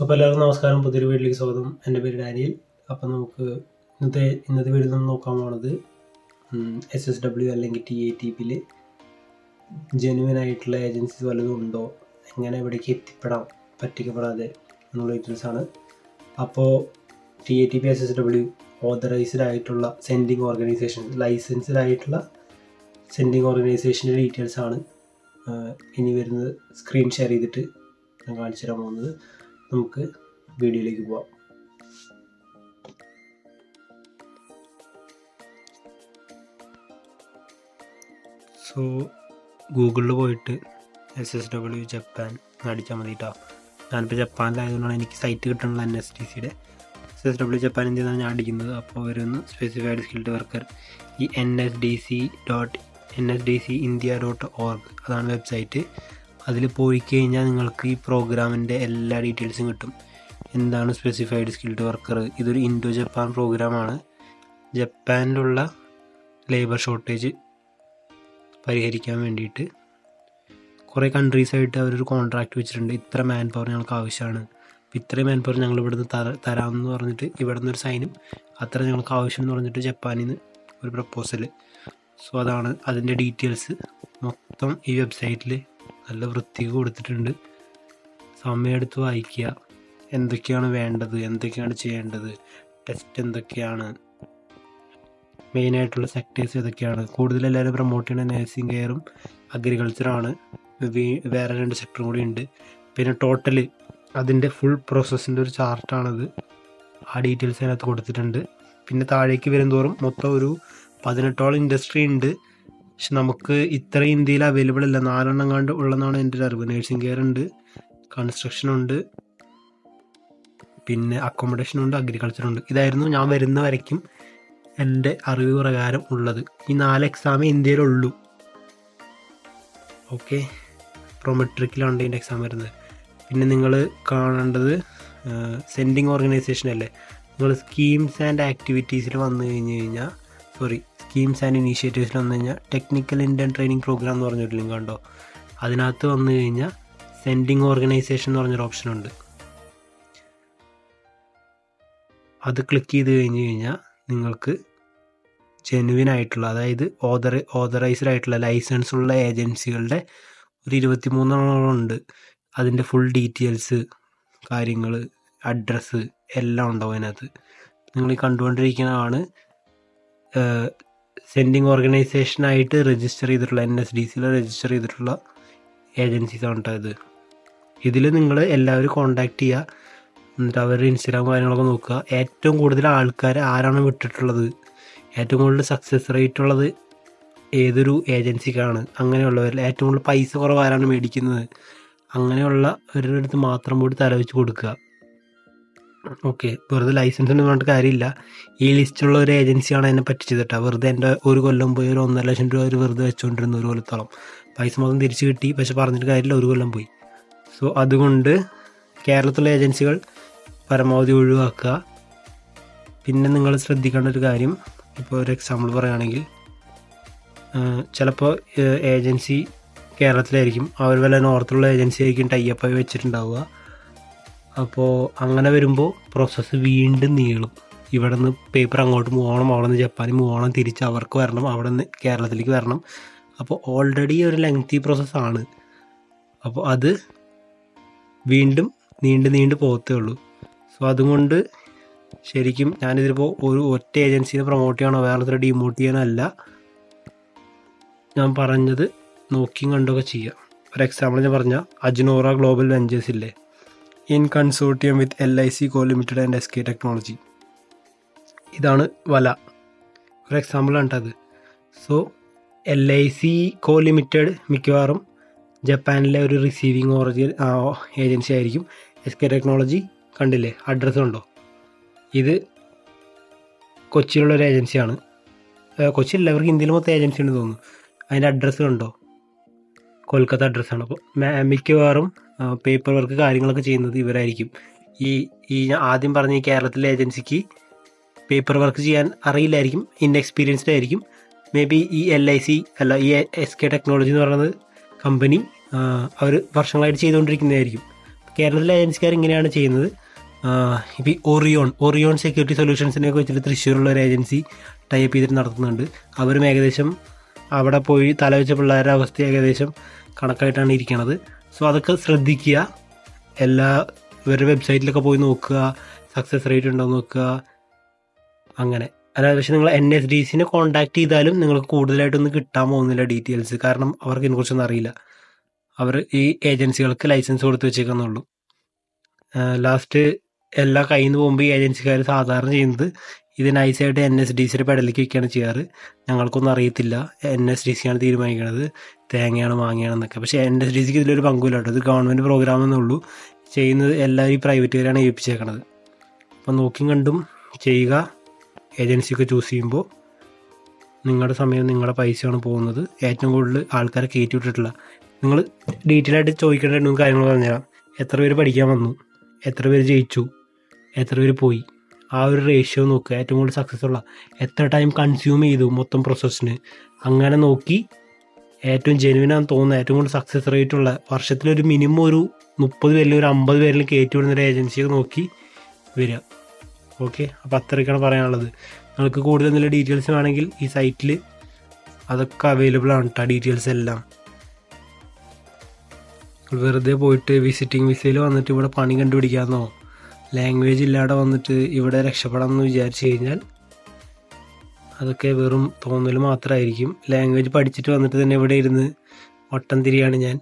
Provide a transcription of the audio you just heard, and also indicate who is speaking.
Speaker 1: അപ്പോൾ എല്ലാവർക്കും നമസ്കാരം. പുതിയൊരു വീട്ടിലേക്ക് സ്വാഗതം. എന്റെ പേര് ഡാനിയൽ. അപ്പോൾ നമുക്ക് ഇന്നത്തെ ഇന്നത്തെ വീട്ടിൽ നമ്മൾ നോക്കാൻ പോണത് എസ് എസ് ഡബ്ല്യു അല്ലെങ്കിൽ ടി എ ടി പിയിൽ ജെനുവൻ ആയിട്ടുള്ള ഏജൻസീസ് വല്ലതും ഉണ്ടോ? എങ്ങനെ ഇവിടേക്ക് എത്തിപ്പെടാം? പറ്റിക്കപ്പെടാതെ എന്നുള്ള ഡീറ്റെയിൽസ് ആണ്. അപ്പോൾ T A T P S S W authorised ആയിട്ടുള്ള സെൻഡിങ് ഓർഗനൈസേഷൻ ലൈസൻസ്ഡ് ആയിട്ടുള്ള സെൻഡിങ് ഓർഗനൈസേഷന്റെ ഡീറ്റെയിൽസ് ആണ് ഇനി വരുന്നത് സ്ക്രീൻ ഷെയർ ചെയ്തിട്ട് ഞാൻ കാണിച്ചു തരാൻ പോകുന്നത്. നമുക്ക് വീഡിയോയിലേക്ക് പോവാം. സോ ഗൂഗിളിൽ പോയിട്ട് എസ് എസ് ഡബ്ല്യു ജപ്പാൻ അടിച്ചാൽ മതി കേട്ടോ ഞാനിപ്പോൾ ജപ്പാനിലായതുകൊണ്ടാണ് എനിക്ക് സൈറ്റ് കിട്ടുന്നത് എൻ എസ് ടി സിയുടെ എസ് എസ് ഡബ്ല്യു ജപ്പാൻ ഇന്ത്യയിൽ ഞാൻ അടിക്കുന്നത്. അപ്പോൾ വരുന്നു സ്പെസിഫൈഡ് സ്കിൽഡ് വർക്കർ ഈ N S D C dot N S D C India dot org അതാണ് വെബ്സൈറ്റ് അതിൽ പോയി കഴിഞ്ഞാൽ നിങ്ങൾക്ക് ഈ പ്രോഗ്രാമിന്റെ എല്ലാ ഡീറ്റെയിൽസും കിട്ടും. എന്താണ് സ്പെസിഫൈഡ് സ്കിൽഡ് വർക്കർ ഇതൊരു ഇൻഡോ ജപ്പാൻ പ്രോഗ്രാമാണ് ജപ്പാനിലുള്ള ലേബർ ഷോർട്ടേജ് പരിഹരിക്കാൻ വേണ്ടിയിട്ട് കുറേ കൺട്രീസായിട്ട് അവരൊരു കോൺട്രാക്റ്റ് വെച്ചിട്ടുണ്ട്. ഇത്ര മാൻ പവർ ഞങ്ങൾക്ക് ആവശ്യമാണ്. ഇത്രയും മാൻ പവർ ഞങ്ങൾ ഇവിടുന്ന് തര തരാമെന്ന് പറഞ്ഞിട്ട് ഇവിടെ ഒരു സൈനും അത്ര ഞങ്ങൾക്ക് ആവശ്യം എന്ന് പറഞ്ഞിട്ട് ജപ്പാനിൽ നിന്ന് ഒരു പ്രപ്പോസൽ സോ അതാണ് അതിന്റെ ഡീറ്റെയിൽസ് മൊത്തം ഈ വെബ്സൈറ്റിൽ നല്ല വൃത്തിക്ക് കൊടുത്തിട്ടുണ്ട്. സമയമെടുത്ത് വായിക്കുക. എന്തൊക്കെയാണ് വേണ്ടത്? എന്തൊക്കെയാണ് ചെയ്യേണ്ടത്? ടെസ്റ്റ് എന്തൊക്കെയാണ്? മെയിനായിട്ടുള്ള സെക്ടേഴ്സ് ഏതൊക്കെയാണ്? കൂടുതൽ എല്ലാവരും പ്രൊമോട്ട് ചെയ്യുന്ന നേഴ്സിംഗ് കെയറും അഗ്രികൾച്ചറാണ് വേറെ രണ്ട് സെക്ടറും കൂടി ഉണ്ട്. പിന്നെ ടോട്ടൽ അതിന്റെ ഫുൾ പ്രോസസ്സിന്റെ ഒരു ചാർട്ടാണത് ആ ഡീറ്റെയിൽസ് അതിനകത്ത് കൊടുത്തിട്ടുണ്ട്. പിന്നെ താഴേക്ക് വരും തോറും മൊത്തം ഒരു പതിനെട്ടോളം ഇൻഡസ്ട്രി ഉണ്ട്. പക്ഷെ നമുക്ക് ഇത്ര ഇന്ത്യയിൽ അവൈലബിൾ അല്ല. നാലെണ്ണം കണ്ട് ഉള്ളതാണ് എന്റെ ഒരു അറിവ്. നേഴ്സിംഗ് കെയർ ഉണ്ട് കൺസ്ട്രക്ഷൻ ഉണ്ട് പിന്നെ അക്കോമഡേഷൻ ഉണ്ട് അഗ്രികൾച്ചർ ഉണ്ട്. ഇതായിരുന്നു ഞാൻ വരുന്ന വരയ്ക്കും എന്റെ അറിവ് പ്രകാരം ഉള്ളത്. ഈ നാല് എക്സാമേ ഇന്ത്യയിലുള്ളൂ. ഓക്കെ പ്രൊമെട്രിക്കിലാണ് ഇതിന്റെ എക്സാം വരുന്നത്. പിന്നെ നിങ്ങൾ കാണേണ്ടത് സെൻഡിങ് ഓർഗനൈസേഷൻ അല്ലേ? നിങ്ങൾ സ്കീംസ് ആൻഡ് ആക്ടിവിറ്റീസിൽ വന്നു കഴിഞ്ഞ് കഴിഞ്ഞാൽ സോറി സ്കീംസ് ആൻഡ് ഇനീഷ്യേറ്റീവ്സിൽ വന്നു കഴിഞ്ഞാൽ ടെക്നിക്കൽ ഇന്ത്യൻ ട്രെയിനിങ് പ്രോഗ്രാം എന്ന് പറഞ്ഞൊരു ലിങ്ക് ഉണ്ടോ അതിനകത്ത് വന്നു കഴിഞ്ഞാൽ സെൻഡിങ് ഓർഗനൈസേഷൻ എന്ന് പറഞ്ഞൊരു ഓപ്ഷൻ ഉണ്ട്. അത് ക്ലിക്ക് ചെയ്ത് കഴിഞ്ഞ് കഴിഞ്ഞാൽ നിങ്ങൾക്ക് ജെനുവിൻ ആയിട്ടുള്ള അതായത് ഓതർ ഓതറൈസ്ഡ് ആയിട്ടുള്ള ലൈസൻസ് ഉള്ള ഏജൻസികളുടെ ഒരു ഇരുപത്തി മൂന്നെണ്ണം ഉണ്ട്. അതിന്റെ ഫുൾ ഡീറ്റെയിൽസ് കാര്യങ്ങൾ അഡ്രസ്സ് എല്ലാം ഉണ്ടാവും അതിനകത്ത്. നിങ്ങൾ ഈ കണ്ടുകൊണ്ടിരിക്കുന്നതാണ് സെൻഡിങ് ഓർഗനൈസേഷനായിട്ട് രജിസ്റ്റർ ചെയ്തിട്ടുള്ള എൻ എസ് ഡി സിയിൽ രജിസ്റ്റർ ചെയ്തിട്ടുള്ള ഏജൻസീസാണ് കേട്ടോ ഇത്. ഇതിൽ നിങ്ങൾ എല്ലാവരും കോണ്ടാക്ട് ചെയ്യുക എന്നിട്ട് അവരുടെ ഇൻസ്റ്റാഗ്രാം കാര്യങ്ങളൊക്കെ നോക്കുക. ഏറ്റവും കൂടുതൽ ആൾക്കാർ ആരാണ് വിട്ടിട്ടുള്ളത്? ഏറ്റവും കൂടുതൽ സക്സസ് റേറ്റ് ഉള്ളത് ഏതൊരു ഏജൻസിക്കാണ് അങ്ങനെയുള്ളവരിൽ ഏറ്റവും കൂടുതൽ പൈസ കുറവ് ആരാണ് മേടിക്കുന്നത്? അങ്ങനെയുള്ളവരുടെ അടുത്ത് മാത്രം കൂടി തലവെച്ച് കൊടുക്കുക. ഓക്കെ വെറുതെ ലൈസൻസ് ഒന്നും പറഞ്ഞിട്ട് കാര്യമില്ല. ഈ ലിസ്റ്റുള്ള ഒരു ഏജൻസിയാണ് എന്നെ പറ്റിച്ചത് കേട്ടോ വെറുതെ എന്റെ ഒരു കൊല്ലം പോയി ഒരു ഒന്നര ലക്ഷം രൂപ അവർ വെറുതെ വെച്ചുകൊണ്ടിരുന്നു ഒരു കൊല്ലത്തോളം. പൈസ മൊത്തം തിരിച്ചു കിട്ടി പക്ഷെ പറഞ്ഞിട്ട് കാര്യമില്ല ഒരു കൊല്ലം പോയി. സോ അതുകൊണ്ട് കേരളത്തിലെ ഏജൻസികൾ പരമാവധി ഒഴിവാക്കുക. പിന്നെ നിങ്ങൾ ശ്രദ്ധിക്കേണ്ട ഒരു കാര്യം ഇപ്പോൾ ഒരു എക്സാമ്പിൾ പറയുകയാണെങ്കിൽ ചിലപ്പോൾ ഏജൻസി കേരളത്തിലായിരിക്കും. അവർ വല്ല നോർത്തിലുള്ള ഏജൻസി ആയിരിക്കും ടൈ അപ്പായി വെച്ചിട്ടുണ്ടാവുക. അപ്പോൾ അങ്ങനെ വരുമ്പോൾ പ്രോസസ്സ് വീണ്ടും നീളും. ഇവിടെ നിന്ന് പേപ്പർ അങ്ങോട്ട് പോകണം അവിടെ നിന്ന് ജപ്പാനിൽ പോകണം തിരിച്ച് അവർക്ക് വരണം അവിടെ നിന്ന് കേരളത്തിലേക്ക് വരണം. അപ്പോൾ ഓൾറെഡി ഒരു ലെങ്തി പ്രോസസ്സാണ് അപ്പോൾ അത് വീണ്ടും നീണ്ട് നീണ്ട് പോകത്തേ ഉള്ളൂ. സോ അതുകൊണ്ട് ശരിക്കും ഞാനിതിലിപ്പോൾ ഒരു ഒറ്റ ഏജൻസിനെ പ്രൊമോട്ട് ചെയ്യണോ വേറെ ഡിമോട്ട് ചെയ്യാനല്ല ഞാൻ പറഞ്ഞത് നോക്കിയും കണ്ടൊക്കെ ചെയ്യാം. ഒരു എക്സാമ്പിൾ ഞാൻ പറഞ്ഞ അജ്നോറ ഗ്ലോബൽ വെഞ്ചേഴ്സ് ഇല്ലേ? In consortium with L I C co limited and S K technology. ഇതാണ് വല. ഒരു എക്സാമ്പിളാണ് അത് so L I C co limited മിക്കവാറും ജപ്പാനിലെ ഒരു റിസീവിങ് ഓറിജിൻ ഏജൻസി ആയിരിക്കും. എസ് കെ ടെക്നോളജി കണ്ടില്ലേ? അഡ്രസ്സ് ഉണ്ടോ? ഇത് കൊച്ചിയിലുള്ള ഒരു ഏജൻസിയാണ് കൊച്ചിയിലല്ല അവർക്ക് ഇന്ത്യയിൽ മൊത്തം ഏജൻസി ഉണ്ടെന്ന് തോന്നുന്നു. അതിന്റെ അഡ്രസ്സ് ഉണ്ടോ? കൊൽക്കത്ത അഡ്രസ്സാണ് അപ്പോൾ മിക്കവാറും പേപ്പർ വർക്ക് കാര്യങ്ങളൊക്കെ ചെയ്യുന്നത് ഇവരായിരിക്കും. ഈ ഈ ഞാൻ ആദ്യം പറഞ്ഞ ഈ കേരളത്തിലെ ഏജൻസിക്ക് പേപ്പർ വർക്ക് ചെയ്യാൻ അറിയില്ലായിരിക്കും ഇൻഎക്സ്പീരിയൻസ്ഡ് ആയിരിക്കും. മേ ബി ഈ എൽ ഐ സി അല്ല ഈ എസ് കെ ടെക്നോളജി എന്ന് പറയുന്നത് കമ്പനി അവർ വർഷങ്ങളായിട്ട് ചെയ്തുകൊണ്ടിരിക്കുന്നതായിരിക്കും. കേരളത്തിലെ ഏജൻസിക്കാർ ഇങ്ങനെയാണ് ചെയ്യുന്നത്. ഇപ്പോൾ ഈ ഒറിയോൺ ഒറിയോൺ സെക്യൂരിറ്റി സൊല്യൂഷൻസിനെ വെച്ചിട്ട് തൃശ്ശൂരുള്ള ഒരു ഏജൻസി ടൈപ്പ് ചെയ്തിട്ട് നടത്തുന്നുണ്ട്. അവരും ഏകദേശം അവിടെ പോയി തലവെച്ച പിള്ളേരുടെ അവസ്ഥ ഏകദേശം കണക്കായിട്ടാണ് ഇരിക്കുന്നത് സോ അതൊക്കെ ശ്രദ്ധിക്കുക. എല്ലാ ഇവരുടെ വെബ്സൈറ്റിലൊക്കെ പോയി നോക്കുക. സക്സസ് റേറ്റ് ഉണ്ടോ നോക്കുക. അങ്ങനെ. അല്ലാതെ പക്ഷെ നിങ്ങൾ എൻ എസ് ഡി സിനെ കോൺടാക്ട് ചെയ്താലും നിങ്ങൾക്ക് കൂടുതലായിട്ടൊന്നും കിട്ടാൻ പോകുന്നില്ല ഡീറ്റെയിൽസ് കാരണം അവർക്ക് ഇതിനെക്കുറിച്ചൊന്നും അറിയില്ല. അവർ ഈ ഏജൻസികൾക്ക് ലൈസൻസ് കൊടുത്ത് വെച്ചേക്കുന്നുള്ളൂ. ലാസ്റ്റ് എല്ലാ കയ്യിൽ നിന്ന് പോകുമ്പോൾ ഈ ഏജൻസിക്കാർ സാധാരണ ചെയ്യുന്നത് ഇത് നൈസായിട്ട് എൻ എസ് ഡി സിയുടെ പെടലേക്ക് വയ്ക്കുകയാണ് ചെയ്യാറ്. ഞങ്ങൾക്കൊന്നും അറിയത്തില്ല. എൻ എസ് ഡി സിയാണ് തീരുമാനിക്കുന്നത്. തേങ്ങയാണ് മാങ്ങയാണെന്നൊക്കെ. പക്ഷേ എന്റെ രീതിക്ക് ഇതിലൊരു പങ്കുമില്ല കേട്ടോ. ഇത് ഗവൺമെന്റ് പ്രോഗ്രാം എന്നുള്ളൂ ചെയ്യുന്നത് എല്ലാവരും ഈ പ്രൈവറ്റുകാരാണ് ഏൽപ്പിച്ചേക്കണത്. അപ്പം നോക്കിയും കണ്ടും ചെയ്യുക. ഏജൻസിയൊക്കെ ചൂസ് ചെയ്യുമ്പോൾ നിങ്ങളുടെ സമയം നിങ്ങളുടെ പൈസയാണ് പോകുന്നത്. ഏറ്റവും കൂടുതൽ ആൾക്കാരെ കയറ്റി വിട്ടിട്ടില്ല. നിങ്ങൾ ഡീറ്റെയിൽ ആയിട്ട് ചോദിക്കേണ്ട രണ്ടും കാര്യങ്ങൾ പറഞ്ഞുതരാം. എത്ര പേര് പഠിക്കാൻ വന്നു? എത്ര പേര് ജയിച്ചു? എത്ര പേര് പോയി? ആ ഒരു റേഷ്യോ നോക്കുക. ഏറ്റവും കൂടുതൽ സക്സസ് ഉള്ള എത്ര ടൈം കൺസ്യൂം ചെയ്തു മൊത്തം പ്രോസസ്സിന് അങ്ങനെ നോക്കി ഏറ്റവും ജെനുവിനാന്ന് തോന്നുന്ന ഏറ്റവും കൂടുതൽ സക്സസ് റേറ്റ് ഉള്ള വർഷത്തിൽ ഒരു മിനിമം ഒരു മുപ്പത് പേരിൽ ഒരു അമ്പത് പേരിൽ കയറ്റി വിടുന്ന ഒരു ഏജൻസിയെ നോക്കി വരിക. ഓക്കെ അപ്പോൾ അത്രയൊക്കെയാണ് പറയാനുള്ളത്. നിങ്ങൾക്ക് കൂടുതൽ എന്തെങ്കിലും ഡീറ്റെയിൽസ് വേണമെങ്കിൽ ഈ സൈറ്റിൽ അതൊക്കെ അവൈലബിൾ ആണ് കേട്ടോ ഡീറ്റെയിൽസ് എല്ലാം. വെറുതെ പോയിട്ട് വിസിറ്റിംഗ് വിസയിൽ വന്നിട്ട് ഇവിടെ പണി കണ്ടുപിടിക്കാമെന്നോ ലാംഗ്വേജ് ഇല്ലാതെ വന്നിട്ട് ഇവിടെ രക്ഷപ്പെടാമെന്ന് വിചാരിച്ചു കഴിഞ്ഞാൽ അതൊക്കെ വെറും തോന്നൽ മാത്രമായിരിക്കും ലാംഗ്വേജ് പഠിച്ചിട്ട് വന്നിട്ട് തന്നെ ഇവിടെ ഇരുന്ന് ഒട്ടം തിരിയാണ് ഞാൻ.